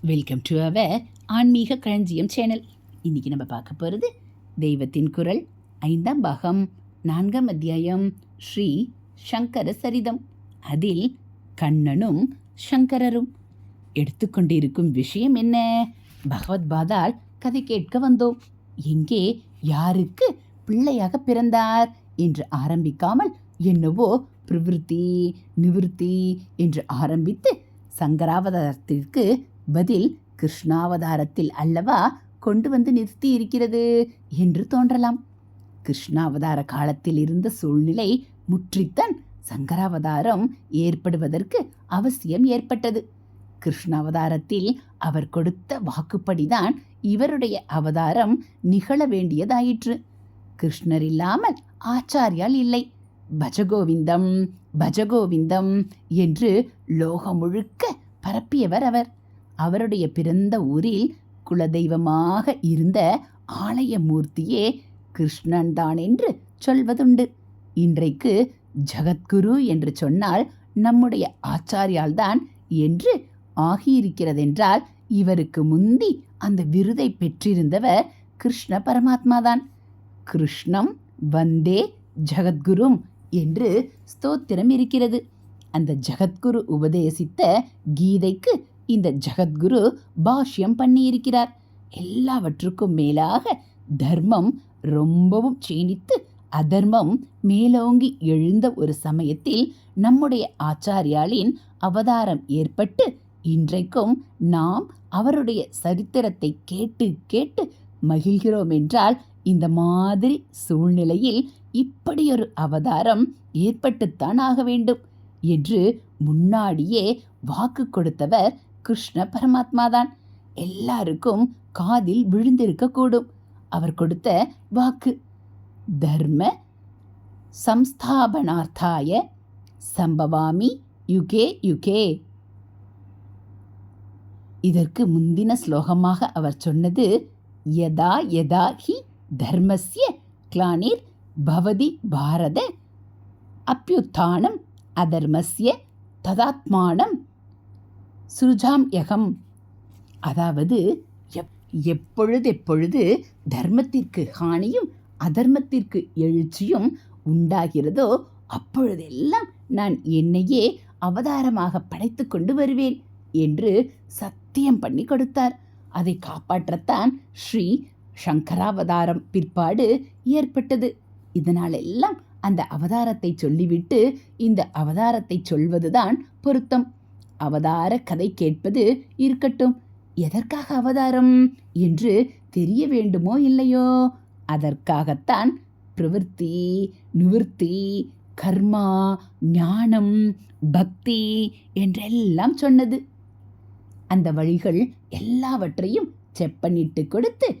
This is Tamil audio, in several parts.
வெல்கம் டு அவர் ஆன்மீக களஞ்சியம் சேனல் இன்னைக்கு நம்ம பார்க்க போகிறது தெய்வத்தின் குரல் ஐந்தாம் பாகம் நான்காம் அத்தியாயம் ஸ்ரீ சங்கர சரிதம். அதில் கண்ணனும் சங்கரரும். எடுத்துக்கொண்டிருக்கும் விஷயம் என்ன? பகவத் பாதால் கதை கேட்க வந்தோம். எங்கே யாருக்கு பிள்ளையாக பிறந்தார் என்று ஆரம்பிக்காமல் என்னவோ பிரவிற்த்தி நிவிருத்தி என்று ஆரம்பித்து சங்கராவதாரத்திற்கு பதில் கிருஷ்ணாவதாரத்தில் அல்லவா கொண்டு வந்து நிறுத்தி இருக்கிறது? என்று தோன்றலாம். கிருஷ்ணாவதார காலத்தில் இருந்த சூழ்நிலை முற்றித்தான் சங்கராவதாரம் ஏற்படுவதற்கு அவசியம் ஏற்பட்டது. கிருஷ்ணாவதாரத்தில் அவர் கொடுத்த வாக்குப்படிதான் இவருடைய அவதாரம் நிகழ வேண்டியதாயிற்று. கிருஷ்ணர் இல்லாமல் ஆச்சாரியால் இல்லை. பஜகோவிந்தம் பஜகோவிந்தம் என்று லோகம் முழுக்க பரப்பியவர் அவர். அவருடைய பிறந்த ஊரில் குலதெய்வமாக இருந்த ஆலயமூர்த்தியே கிருஷ்ணன்தான் என்று சொல்வதுண்டு. இன்றைக்கு ஜகத்குரு என்று சொன்னால் நம்முடைய ஆச்சாரியால்தான் என்று ஆகியிருக்கிறதென்றால் இவருக்கு முந்தி அந்த விருதை பெற்றிருந்தவர் கிருஷ்ண பரமாத்மாதான் கிருஷ்ணம் வந்தே ஜகத்குரும் என்று ஸ்தோத்திரம் இருக்கிறது. அந்த ஜகத்குரு உபதேசித்த கீதைக்கு இந்த ஜகத்குரு பாஷ்யம் பண்ணியிருக்கிறார். எல்லாவற்றுக்கும் மேலாக தர்மம் ரொம்பவும் க்ஷீணித்து அதர்மம் மேலோங்கி எழுந்த ஒரு சமயத்தில் நம்முடைய ஆச்சாரியாலின் அவதாரம் ஏற்பட்டு இன்றைக்கும் நாம் அவருடைய சரித்திரத்தை கேட்டு கேட்டு மகிழ்கிறோம் என்றால் இந்த மாதிரி சூழ்நிலையில் இப்படியொரு அவதாரம் ஏற்பட்டுத்தான் ஆக வேண்டும் என்று முன்னாடியே வாக்கு கொடுத்தவர் கிருஷ்ண பரமாத்மாதான். எல்லாருக்கும் காதில் விழுந்திருக்கக்கூடும். அவர் கொடுத்த வாக்கு தர்ம சம்ஸ்தாபனார்த்தாய சம்பவாமி யுகே யுகே. இதற்கு முந்தின ஸ்லோகமாக அவர் சொன்னது யதா யதா ஹி தர்மஸ்ய கிளானிர் பவதி பாரத அப்பியுத்தானம் அதர்மஸ்ய ததாத்மானம் சுருஜாம் யகம். அதாவது எப் எப்பொழுது எப்பொழுது தர்மத்திற்கு ஹானியும் அதர்மத்திற்கு எழுச்சியும் உண்டாகிறதோ அப்பொழுதெல்லாம் நான் என்னையே அவதாரமாக படைத்து கொண்டு வருவேன் என்று சத்தியம் பண்ணி கொடுத்தார். அதை காப்பாற்றத்தான் ஸ்ரீ சங்கராவதாரம் பிற்பாடு ஏற்பட்டது. இதனாலெல்லாம் அந்த அவதாரத்தை சொல்லிவிட்டு இந்த அவதாரத்தை சொல்வதுதான் பொருத்தம். அவதார கதை கேட்பது இருக்கட்டும். எதற்காக அவதாரம்? என்று தெரிய வேண்டுமோ இல்லையோ? அதற்காகத்தான் பிரவൃத்தி நிவர்த்தி கர்மா ஞானம் பக்தி என்றெல்லாம் சொன்னது. அந்த வழிகள் எல்லாவற்றையும் செப்பனிட்டு கொடுத்து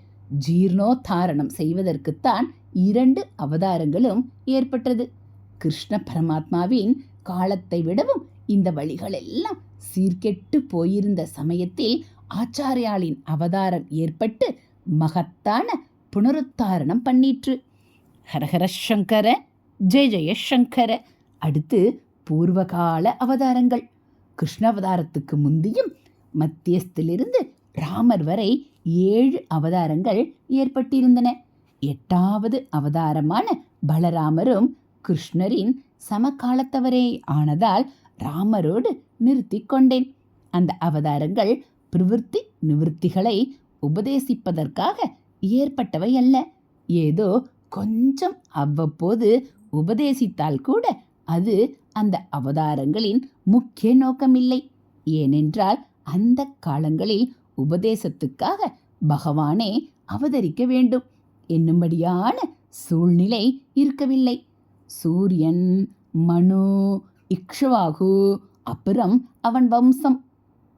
ஜீர்ணோத்தாரணம் செய்வதற்குத்தான் இரண்டு அவதாரங்களும் ஏற்பட்டது. கிருஷ்ண பரமாத்மாவின் காலத்தை விடவும் இந்த வழிகளெல்லாம் சீர்கெட்டு போயிருந்த சமயத்தில் ஆச்சாரியாளின் அவதாரம் ஏற்பட்டு மகத்தான புனருத்தாரணம் பண்ணிற்று. ஹரஹர சங்கர ஜெய ஜெய சங்கர. அடுத்து பூர்வகால அவதாரங்கள். கிருஷ்ணாவதாரத்துக்கு முந்தியும் மத்தியஸ்திலிருந்து ராமர் வரை ஏழு அவதாரங்கள் ஏற்பட்டிருந்தன. எட்டாவது அவதாரமான பலராமரும் கிருஷ்ணரின் சமகாலத்தவரே ஆனதால் ராமரோடு நிறுத்தி கொண்டேன். அந்த அவதாரங்கள் பிரவிற்த்தி நிவர்த்திகளை உபதேசிப்பதற்காக ஏற்பட்டவை அல்ல. ஏதோ கொஞ்சம் அவ்வப்போது உபதேசித்தால் கூட அது அந்த அவதாரங்களின் முக்கிய நோக்கமில்லை. ஏனென்றால் அந்த காலங்களில் உபதேசத்துக்காக பகவானே அவதரிக்க வேண்டும். என்னும்படியான சூழ்நிலை இருக்கவில்லை. சூரியன் மனு இக்ஷவாகு அப்புறம் அவன் வம்சம்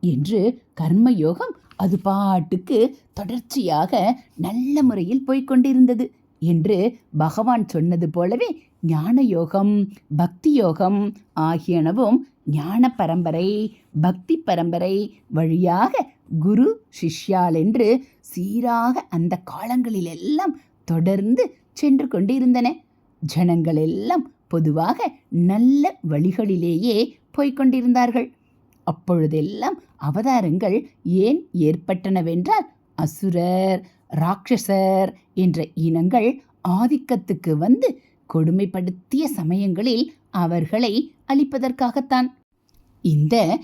என்று கர்மயோகம் அது பாட்டுக்கு தொடர்ச்சியாக நல்ல முறையில் போய்க்கொண்டிருந்தது என்று பகவான் சொன்னது போலவே ஞான யோகம் பக்தி யோகம் ஆகியனவும் ஞான பரம்பரை பக்தி பரம்பரை வழியாக குரு சிஷ்யால் என்று சீராக அந்த காலங்களிலெல்லாம் தொடர்ந்து சென்று கொண்டிருந்தன. ஜனங்களெல்லாம் பொதுவாக நல்ல வழிகளிலேயே போய்கொண்டிருந்தார்கள் அப்பொழுதெல்லாம் அவதாரங்கள் ஏன் ஏற்பட்டனவென்றால் அசுரர் ராட்சசர் என்ற இனங்கள் ஆதிக்கத்துக்கு வந்து கொடுமைப்படுத்திய சமயங்களில் அவர்களை அழிப்பதற்காகத்தான். இந்த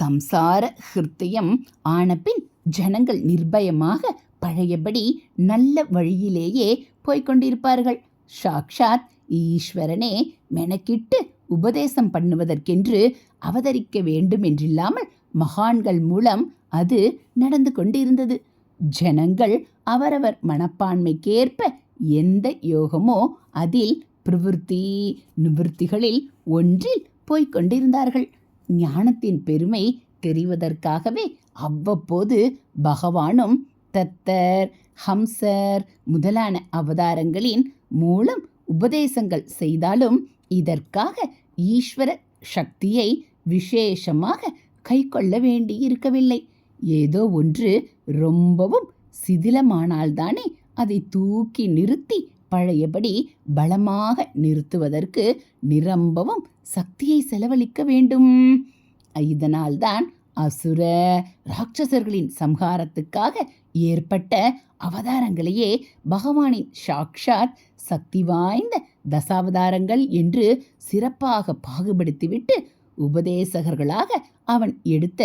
சம்சார ஹிருத்தயம் ஆனபின் ஜனங்கள் நிர்பயமாக பழையபடி நல்ல வழியிலேயே போய்கொண்டிருப்பார்கள் சாக்ஷாத் ஈஸ்வரனே மெனக்கிட்டு உபதேசம் பண்ணுவதற்கென்று அவதரிக்க வேண்டும் என்றில்லாமல் மகான்கள் மூலம் அது நடந்து கொண்டிருந்தது. ஜனங்கள் அவரவர் மனப்பான்மைக்கேற்ப எந்த யோகமோ அதில் பிரவிற்த்தி நிவிற்த்திகளில் ஒன்றில் போய்க் கொண்டிருந்தார்கள். ஞானத்தின் பெருமை தெரிவதற்காகவே அவ்வப்போது பகவானும் தத்தர் ஹம்சர் முதலான அவதாரங்களின் மூலம் உபதேசங்கள் செய்தாலும் இதற்காக ஈஸ்வர சக்தியை விசேஷமாக கைக்கொள்ள வேண்டி இருக்கவில்லை ஏதோ ஒன்று ரொம்பவும் சிதிலமானால்தானே அதை தூக்கி நிறுத்தி பழையபடி பலமாக நிறுத்துவதற்கு நிரம்பவும் சக்தியை செலவழிக்க வேண்டும். இதனால்தான் அசுர ராட்சசர்களின் சம்ஹாரத்துக்காக ஏற்பட்ட அவதாரங்களையே பகவானின் சாக்ஷாத் சக்தி வாய்ந்த தசாவதாரங்கள் என்று சிறப்பாக பாகுபடுத்திவிட்டு உபதேசகர்களாக அவன் எடுத்த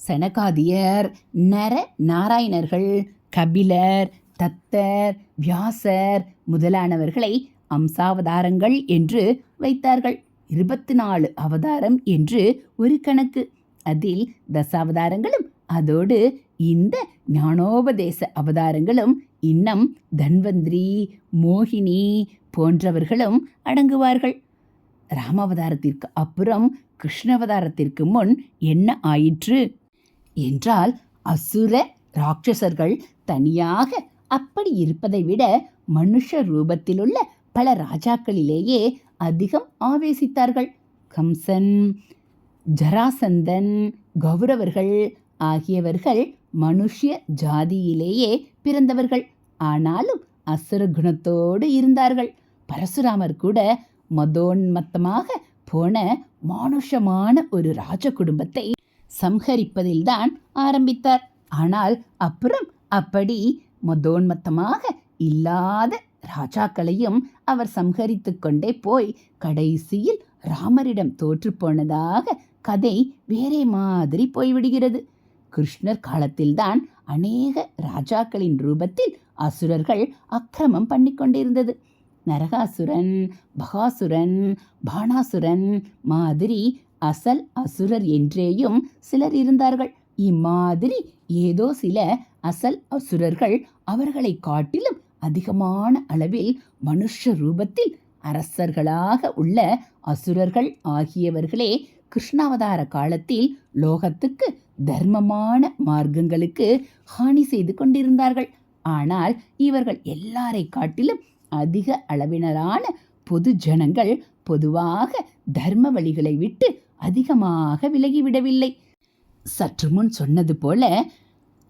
சனகாதியர் நர நாராயணர்கள் கபிலர் தத்தர் வியாசர் முதலானவர்களை அம்சாவதாரங்கள் என்று வைத்தார்கள். இருபத்தி நாலு அவதாரம் என்று ஒரு கணக்கு. அதில் தசாவதாரங்களும் அதோடு இந்த ஞானோபதேச அவதாரங்களும் இன்னும் தன்வந்திரி மோகினி போன்றவர்களும் அடங்குவார்கள். ராமாவதாரத்திற்கு அப்புறம் கிருஷ்ணவதாரத்திற்கு முன் என்ன ஆயிற்று? என்றால் அசுர ராட்சசர்கள் தனியாக அப்படி இருப்பதை விட மனுஷ ரூபத்திலுள்ள பல ராஜாக்களிலேயே அதிகம் ஆவேசித்தார்கள். கம்சன் ஜராசந்தன் கௌரவர்கள் ஆகியவர்கள் மனுஷ்ய ஜாதியிலேயே பிறந்தவர்கள். ஆனாலும் அசுர குணத்தோடு இருந்தார்கள். பரசுராமர் கூட மதோன்மத்தமாக போன மானுஷமான ஒரு ராஜ குடும்பத்தை சம்ஹரிப்பதில்தான் ஆரம்பித்தார். ஆனால் அப்புறம் அப்படி மதோன்மத்தமாக இல்லாத ராஜாக்களையும் அவர் சம்ஹரித்து கொண்டே போய் கடைசியில் ராமரிடம் தோற்று போனதாக கதை வேறே மாதிரி போய்விடுகிறது. கிருஷ்ணர் காலத்தில்தான் அநேக ராஜாக்களின் ரூபத்தில் அசுரர்கள் அக்கிரமம் பண்ணி கொண்டிருந்தது. நரகாசுரன் பகாசுரன் பானாசுரன் மாதிரி அசல் அசுரர் என்றேயும் சிலர் இருந்தார்கள். இம்மாதிரி ஏதோ சில அசல் அசுரர்கள் அவர்களை காட்டிலும் அதிகமான அளவில் மனுஷ ரூபத்தில் அரசர்களாக உள்ள அசுரர்கள் ஆகியவர்களே கிருஷ்ணாவதார காலத்தில் லோகத்துக்கு தர்மமான மார்க்கங்களுக்கு ஹானி செய்து கொண்டிருந்தார்கள். ஆனால் இவர்கள் எல்லாரை காட்டிலும் அதிக அளவினரான பொது ஜனங்கள் பொதுவாக தர்ம வழிகளை விட்டு அதிகமாக விலகிவிடவில்லை சற்று முன் சொன்னது போல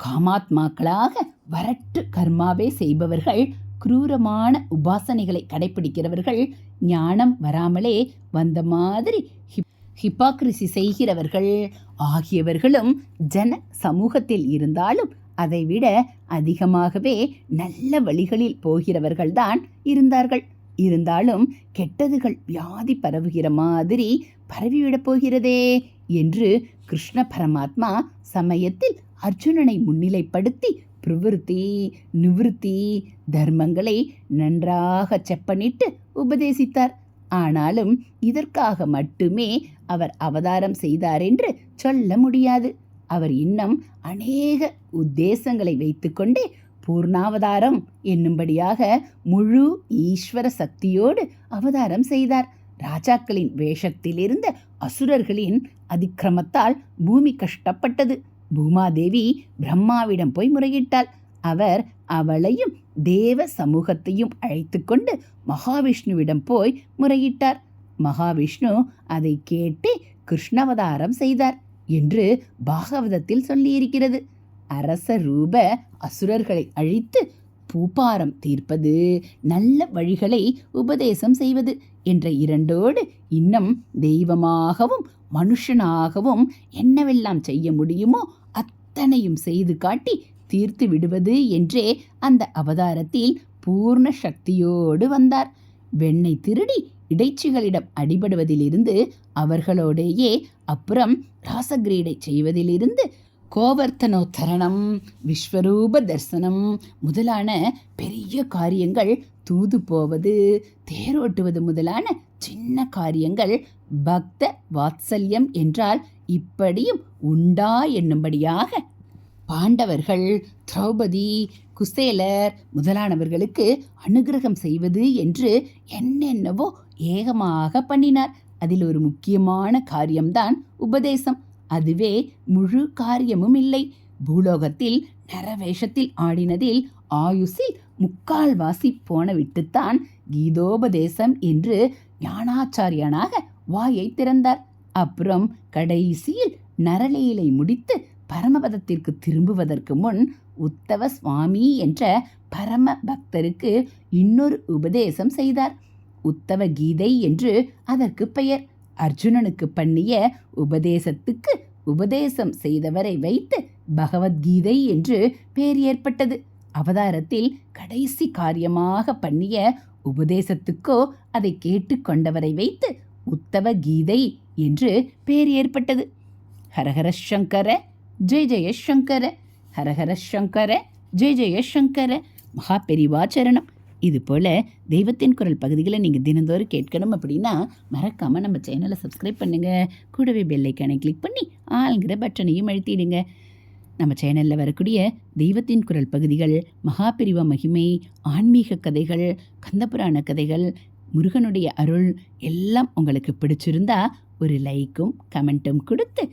காமாத்மாக்களாக வரட்டு கர்மாவே செய்பவர்கள் குரூரமான உபாசனைகளை கடைபிடிக்கிறவர்கள் ஞானம் வராமலே வந்த மாதிரி ஹிப் ஹிப்பாக்ரிசி செய்கிறவர்கள் ஆகியவர்களும் ஜன சமூகத்தில் இருந்தாலும் அதைவிட அதிகமாகவே நல்ல வழிகளில் போகிறவர்கள்தான் இருந்தார்கள். இருந்தாலும் கெட்டதுகள் வியாதி பரவுகிற மாதிரி பரவிவிடப் போகிறதே என்று கிருஷ்ண பரமாத்மா சமயத்தில் அர்ஜுனனை முன்னிலைப்படுத்தி பிரவிற்த்தி நிவிருத்தி தர்மங்களை நன்றாக செப்பனிட்டு உபதேசித்தார். ஆனாலும் இதற்காக மட்டுமே அவர் அவதாரம் செய்தார் என்று சொல்ல முடியாது. அவர் இன்னும் அநேக உத்தேசங்களை வைத்துக்கொண்டே பூர்ணாவதாரம் என்னும்படியாக முழு ஈஸ்வர சக்தியோடு அவதாரம் செய்தார். ராஜாக்களின் வேஷத்திலிருந்த அசுரர்களின் அதிக்கிரமத்தால் பூமி கஷ்டப்பட்டது. பூமாதேவி பிரம்மாவிடம் போய் முறையிட்டாள். அவர் அவளையும் தேவ சமூகத்தையும் அழைத்து கொண்டு மகாவிஷ்ணுவிடம் போய் முறையிட்டார். மகாவிஷ்ணு அதை கேட்டு கிருஷ்ணவதாரம் செய்தார் என்று பாகவதத்தில் சொல்லியிருக்கிறது. அரச ரூப அசுரர்களை அழித்து பூப்பாரம் தீர்ப்பது நல்ல வழிகளை உபதேசம் செய்வது என்ற இரண்டோடு இன்னும் தெய்வமாகவும் மனுஷனாகவும் என்னவெல்லாம் செய்ய முடியுமோ அத்தனையும் செய்து காட்டி தீர்த்து விடுவது என்றே அந்த அவதாரத்தில் பூர்ண சக்தியோடு வந்தார். வெண்ணை திருடி இடைச்சிகளிடம் அடிபடுவதிலிருந்து அவர்களோடேயே அப்புறம் ராசகிரீடை செய்வதிலிருந்து கோவர்த்தனோத்தரணம் விஸ்வரூப தரிசனம் முதலான பெரிய காரியங்கள் தூது போவது தேரோட்டுவது முதலான சின்ன காரியங்கள் பக்த வாத்சல்யம் என்றால் இப்படியும் உண்டா என்னும்படியாக பாண்டவர்கள் திரௌபதி குசேலர் முதலானவர்களுக்கு அனுகிரகம் செய்வது என்று என்னென்னவோ ஏகமாக பண்ணினார். அதில் ஒரு முக்கியமான காரியம்தான் உபதேசம். அதுவே முழு காரியமும் இல்லை. பூலோகத்தில் நரவேஷத்தில் ஆடினதில் ஆயுசில் முக்கால்வாசி போன விட்டுத்தான் கீதோபதேசம் என்று ஞானாச்சாரியனாக வாயை திறந்தார். அப்புறம் கடைசியில் நரலீலை முடித்து பரமபதத்திற்கு திரும்புவதற்கு முன் உத்தவ சுவாமி என்ற பரம பக்தருக்கு இன்னொரு உபதேசம் செய்தார். உத்தவ கீதை என்று அதற்கு பெயர். அர்ஜுனனுக்கு பண்ணிய உபதேசத்துக்கு உபதேசம் செய்தவரை வைத்து பகவத்கீதை என்று பெயர் ஏற்பட்டது. அவதாரத்தில் கடைசி காரியமாக பண்ணிய உபதேசத்துக்கோ அதை கேட்டுக்கொண்டவரை வைத்து உத்தவ கீதை என்று பெயர் ஏற்பட்டது. ஹரஹர சங்கர ஜெய் ஜெயசங்கர ஹரஹர சங்கர ஜெய் ஜெயசங்கர மகா பெரிவாச்சரணம் இது போல் தெய்வத்தின் குரல் பகுதிகளை நீங்கள் தினந்தோறும் கேட்கணும் அப்படின்னா மறக்காமல் நம்ம சேனலை சப்ஸ்கிரைப் பண்ணுங்கள் கூடவே பெல்லைக்கானை கிளிக் பண்ணி ஆளுங்கிற பட்டனையும் அழுத்திடுங்க. நம்ம சேனலில் வரக்கூடிய தெய்வத்தின் குரல் பகுதிகள் மகாபிரிவ மகிமை ஆன்மீக கதைகள் கந்தபுராண கதைகள் முருகனுடைய அருள் எல்லாம் உங்களுக்கு பிடிச்சிருந்தா ஒரு லைக்கும் கமெண்ட்டும் கொடுத்து